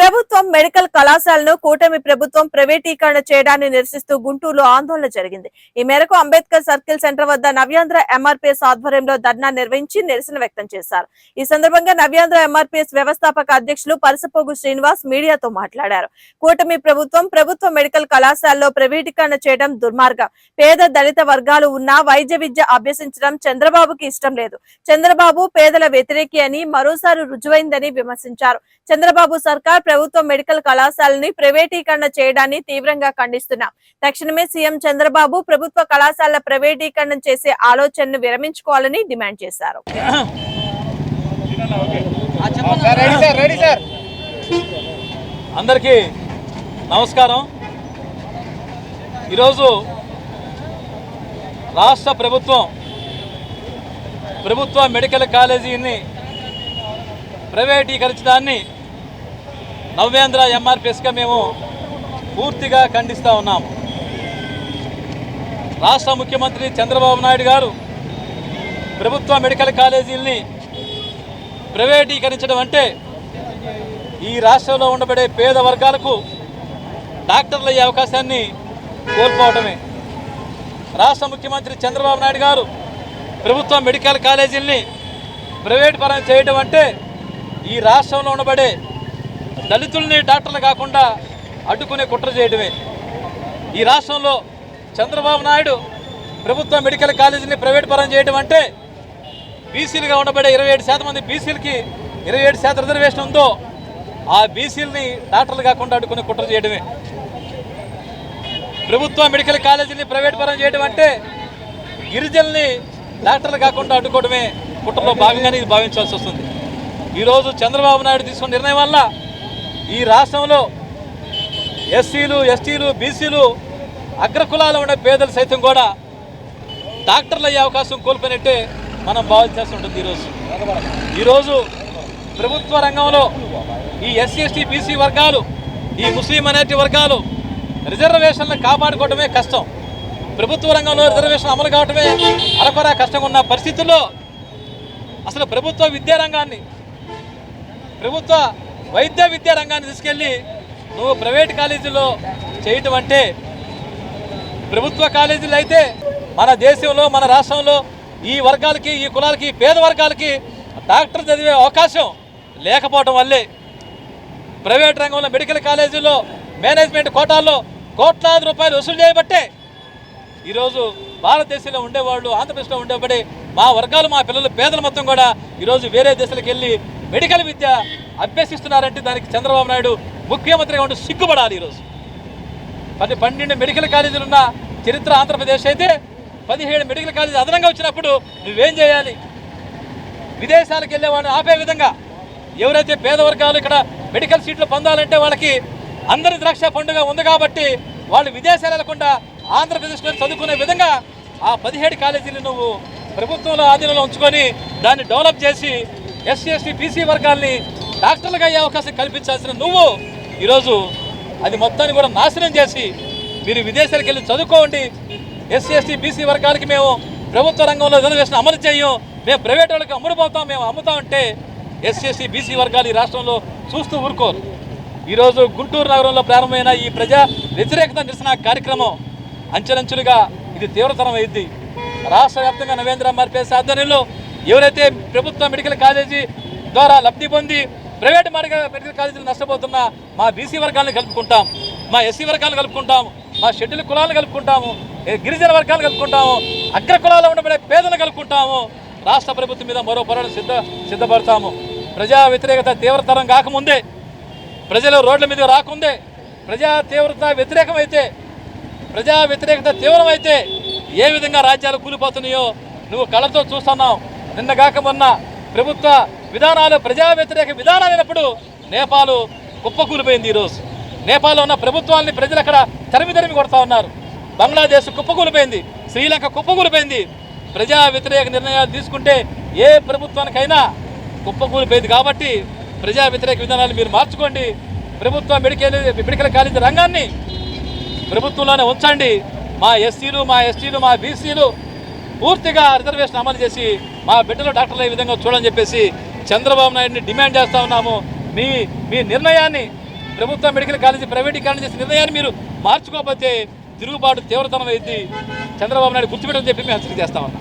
ప్రభుత్వం మెడికల్ కళాశాలను కూటమి ప్రభుత్వం ప్రైవేటీకరణ చేయడాన్ని నిరసిస్తూ గుంటూరులో ఆందోళన జరిగింది. ఈ మేరకు అంబేద్కర్ సర్కిల్ సెంటర్ వద్ద నవ్యాంధ్ర ఎంఆర్పీఎస్ ఆధ్వర్యంలో ధర్నా నిర్వహించి నిరసన వ్యక్తం చేశారు. ఈ సందర్భంగా నవ్యాంధ్ర ఎంఆర్పీఎస్ వ్యవస్థాపక అధ్యక్షులు పరసపోగు శ్రీనివాస్ మీడియాతో మాట్లాడారు. కూటమి ప్రభుత్వం ప్రభుత్వ మెడికల్ కళాశాలలో ప్రైవేటీకరణ చేయడం దుర్మార్గం. పేద దళిత వర్గాలు ఉన్న వైద్య విద్య అభ్యసించడం చంద్రబాబుకి ఇష్టం లేదు. చంద్రబాబు పేదల వ్యతిరేకి అని మరోసారి రుజువైందని విమర్శించారు. చంద్రబాబు సర్కార్ ప్రభుత్వ మెడికల్ కళాశాలని ప్రైవేటీకరణ చేయడాన్ని తీవ్రంగా ఖండిస్తున్నాం. తక్షణమే సీఎం చంద్రబాబు ప్రభుత్వ కళాశాలల ప్రైవేటీకరణ చేసే ఆలోచనను విరమించుకోవాలని డిమాండ్ చేశారు. అందరికీ నమస్కారం. ఈరోజు రాష్ట్ర ప్రభుత్వం ప్రభుత్వ మెడికల్ కాలేజీని ప్రైవేటీకరించడాన్ని నవ్వేంద్ర ఎంఆర్పిఎస్గా మేము పూర్తిగా ఖండిస్తూ ఉన్నాము. రాష్ట్ర ముఖ్యమంత్రి చంద్రబాబు నాయుడు గారు ప్రభుత్వ మెడికల్ కాలేజీల్ని ప్రైవేటీకరించడం అంటే ఈ రాష్ట్రంలో ఉండబడే పేద వర్గాలకు డాక్టర్లు అయ్యే అవకాశాన్ని కోల్పోవటమే. రాష్ట్ర ముఖ్యమంత్రి చంద్రబాబు నాయుడు గారు ప్రభుత్వ మెడికల్ కాలేజీల్ని ప్రైవేట్ పరం చేయడం అంటే ఈ రాష్ట్రంలో ఉండబడే దళితుల్ని డాక్టర్లు కాకుండా అడ్డుకునే కుట్ర చేయడమే. ఈ రాష్ట్రంలో చంద్రబాబు నాయుడు ప్రభుత్వ మెడికల్ కాలేజీని ప్రైవేట్ పరం చేయడం అంటే బీసీలుగా ఉండబడే ఇరవై ఏడు శాతం మంది బీసీలకి ఇరవై ఏడు శాతం రిజర్వేషన్ ఉందో ఆ బీసీలని డాక్టర్లు కాకుండా అడ్డుకునే కుట్ర చేయడమే. ప్రభుత్వ మెడికల్ కాలేజీని ప్రైవేట్ పరం చేయడం అంటే గిరిజనుల్ని డాక్టర్లు కాకుండా అడ్డుకోవడమే కుట్రలో భాగంగానే ఇది భావించాల్సి వస్తుంది. ఈరోజు చంద్రబాబు నాయుడు తీసుకున్న నిర్ణయం వల్ల ఈ రాష్ట్రంలో ఎస్సీలు ఎస్టీలు బీసీలు అగ్రకులాలు ఉండే పేదలు సైతం కూడా డాక్టర్లు అయ్యే అవకాశం కోల్పోయినట్టే మనం భావించాల్సి ఉంటుంది ఈరోజు. ఈరోజు ప్రభుత్వ రంగంలో ఈ ఎస్సీ ఎస్టీ బీసీ వర్గాలు ఈ ముస్లిం మైనార్టీ వర్గాలు రిజర్వేషన్లు కాపాడుకోవడమే కష్టం. ప్రభుత్వ రంగంలో రిజర్వేషన్ అమలు కావటమే అరకొరా కష్టంగా ఉన్న పరిస్థితుల్లో అసలు ప్రభుత్వ విద్యారంగాన్ని ప్రభుత్వ వైద్య విద్యా రంగాన్ని తీసుకెళ్ళి నువ్వు ప్రైవేట్ కాలేజీలో చేయటం అంటే ప్రభుత్వ కాలేజీలు అయితే మన దేశంలో మన రాష్ట్రంలో ఈ వర్గాలకి ఈ కులాలకి పేద వర్గాలకి డాక్టర్ చదివే అవకాశం లేకపోవడం వల్లే ప్రైవేట్ రంగంలో మెడికల్ కాలేజీలో మేనేజ్మెంట్ కోటాల్లో కోట్లాది రూపాయలు వసూలు చేయబట్టే ఈరోజు భారతదేశంలో ఉండేవాళ్ళు ఆంధ్రప్రదేశ్లో ఉండేబడి మా వర్గాలు మా పిల్లలు పేదలు మొత్తం కూడా ఈరోజు వేరే దేశాలకు వెళ్ళి మెడికల్ విద్య అభ్యసిస్తున్నారంటే దానికి చంద్రబాబు నాయుడు ముఖ్యమంత్రిగా ఉండి సిగ్గుపడాలి ఈరోజు. పది పన్నెండు మెడికల్ కాలేజీలు ఉన్న చరిత్ర ఆంధ్రప్రదేశ్ అయితే పదిహేడు మెడికల్ కాలేజీ అదనంగా వచ్చినప్పుడు నువ్వేం చేయాలి? విదేశాలకు వెళ్ళేవాడిని ఆపే విధంగా ఎవరైతే పేద వర్గాలు ఇక్కడ మెడికల్ సీట్లు పొందాలంటే వాళ్ళకి అందరి ద్రాక్ష పండుగ ఉంది కాబట్టి వాళ్ళు విదేశాలు వెళ్ళకుండా ఆంధ్రప్రదేశ్లో చదువుకునే విధంగా ఆ పదిహేడు కాలేజీలు నువ్వు ప్రభుత్వంలో ఆధీనంలో ఉంచుకొని దాన్ని డెవలప్ చేసి ఎస్సీ ఎస్టీ బీసీ వర్గాల్ని డాక్టర్లుగా అయ్యే అవకాశం కల్పించాల్సిన నువ్వు ఈరోజు అది మొత్తాన్ని కూడా నాశనం చేసి మీరు విదేశాలకు వెళ్ళి చదువుకోండి. ఎస్సీ ఎస్టీ బీసీ వర్గాలకి మేము ప్రభుత్వ రంగంలో రిజర్వేషన్ అమలు చేయం. మేము ప్రైవేట్ వాళ్ళకి అమ్ముడుపోతాం మేము అమ్ముతామంటే ఎస్సీ ఎస్టీ బీసీ వర్గాలు ఈ రాష్ట్రంలో చూస్తూ ఊరుకోరు. ఈరోజు గుంటూరు నగరంలో ప్రారంభమైన ఈ ప్రజా వ్యతిరేకత నిరసన కార్యక్రమం అంచెలంచెలుగా ఇది తీవ్రతరం అయింది. రాష్ట్ర వ్యాప్తంగా నవేంద్ర మార్పేస్ ఆధ్వర్యంలో ఎవరైతే ప్రభుత్వ మెడికల్ కాలేజీ ద్వారా లబ్ధి పొంది ప్రైవేట్ మెడికల్ మెడికల్ కాలేజీలు నష్టపోతున్న మా బీసీ వర్గాలను కలుపుకుంటాం మా ఎస్సీ వర్గాలను కలుపుకుంటాం మా షెడ్యూల్ కులాలను కలుపుకుంటాము గిరిజన వర్గాలు కలుపుకుంటాము అగ్ర కులాల్లో ఉండబడే పేదలు కలుపుకుంటాము. రాష్ట్ర ప్రభుత్వం మీద మరో పోరాటం సిద్ధ సిద్ధపడతాము. ప్రజా వ్యతిరేకత తీవ్రతరం కాకముందే ప్రజలు రోడ్ల మీద రాకుందే. ప్రజా తీవ్రత వ్యతిరేకమైతే ప్రజా వ్యతిరేకత తీవ్రమైతే ఏ విధంగా రాజ్యాలు కూలిపోతున్నాయో నువ్వు కళ్ళతో చూస్తున్నావు. నిన్నగాక మొన్న ప్రభుత్వ విధానాలు ప్రజా వ్యతిరేక విధానాలైనప్పుడు నేపాల్ కుప్పకూలిపోయింది ఈరోజు నేపాల్లో ఉన్న ప్రభుత్వాన్ని ప్రజలు అక్కడ తరిమి తరిమి కొడతా ఉన్నారు. బంగ్లాదేశ్ కుప్పకూలిపోయింది శ్రీలంక కుప్పకూలిపోయింది. ప్రజా వ్యతిరేక నిర్ణయాలు తీసుకుంటే ఏ ప్రభుత్వానికైనా కుప్పకూలిపోయింది కాబట్టి ప్రజా వ్యతిరేక విధానాలు మీరు మార్చుకోండి. ప్రభుత్వ మెడికల్ మెడికల్ కాలేజీ రంగాన్ని ప్రభుత్వంలోనే ఉంచండి. మా ఎస్సీలు మా ఎస్టీలు మా బీసీలు పూర్తిగా రిజర్వేషన్ అమలు చేసి మా బిడ్డలు డాక్టర్లు ఈ విధంగా చూడని చెప్పేసి చంద్రబాబు నాయుడిని డిమాండ్ చేస్తా ఉన్నాము. మీ మీ నిర్ణయాన్ని ప్రభుత్వ మెడికల్ కాలేజీ ప్రైవేటీకరణ చేసే నిర్ణయాన్ని మీరు మార్చుకోకపోతే తిరుగుబాటు తీవ్రతరం అయింది. చంద్రబాబు నాయుడు గుర్తుపెట్టని చెప్పి మేము హెచ్చరిక చేస్తామన్నా